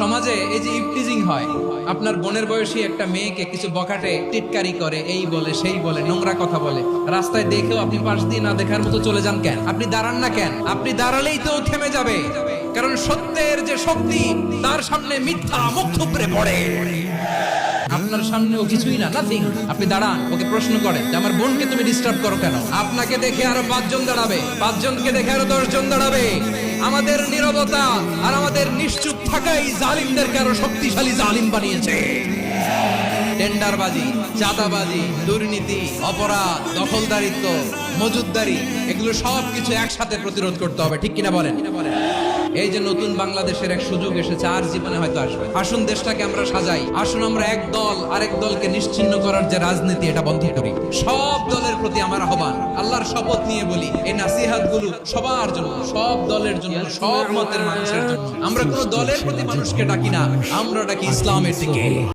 সমাজে এই যে ইফটিজিং হয়, আপনার বোনের বয়সী একটা মেয়েকে কিছু বকাটে টিটকারি করে, এই বলে, সেই বলে, নোংরা কথা বলে। রাস্তায় দেখেও আপনি পাশ দিয়ে না দেখার মতো চলে যান কেন? আপনি দাঁড়ান না কেন? আপনি দাঁড়ালেই তো থেমে যাবে। কারণ সত্যের যে শক্তি, তার সামনে মিথ্যা মুখ থুবড়ে পড়ে। আপনার সামনে ও কিছুই না নাথিং আপনি দাঁড়ান, ওকে প্রশ্ন করেন যে, আমার বোনকে তুমি ডিস্টার্ব করো কেন? আপনাকে দেখে আরও পাঁচজন দাঁড়াবে। পাঁচজনকে দেখে আরও দশজন দাঁড়াবে। আমাদের নিরবতা আর আমাদের নিশ্চুপ থাকাই জালিমদেরকে আরও শক্তিশালী জালিম বানিয়েছে। টেন্ডারবাজি, চাঁদাবাজি, দুর্নীতি, অপরাধ, দখলদারিত্ব, মজুদদারি, এগুলো সব কিছু একসাথে প্রতিরোধ করতে হবে, ঠিক কিনা বলেন? এই যে নতুন বাংলাদেশের এক সুযোগ এসেছে, আর জীবনে হয়তো আসবে। আসুন দেশটাকে আমরা সাজাই। আসুন আমরা এক দল, আরেক দলকে নিশ্চিন্ন করার যে রাজনীতি, এটা বন্ধ করি। সব দলের প্রতি আমার আহ্বান, আল্লাহর শপথ নিয়ে বলি, এই নাসিহাতগুলো সবার জন্য, সব দলের জন্য, সব মতের মানুষের জন্য। আমরা কোন দলের প্রতি মানুষকে ডাকি না, আমরা ডাকি ইসলামের দিকে।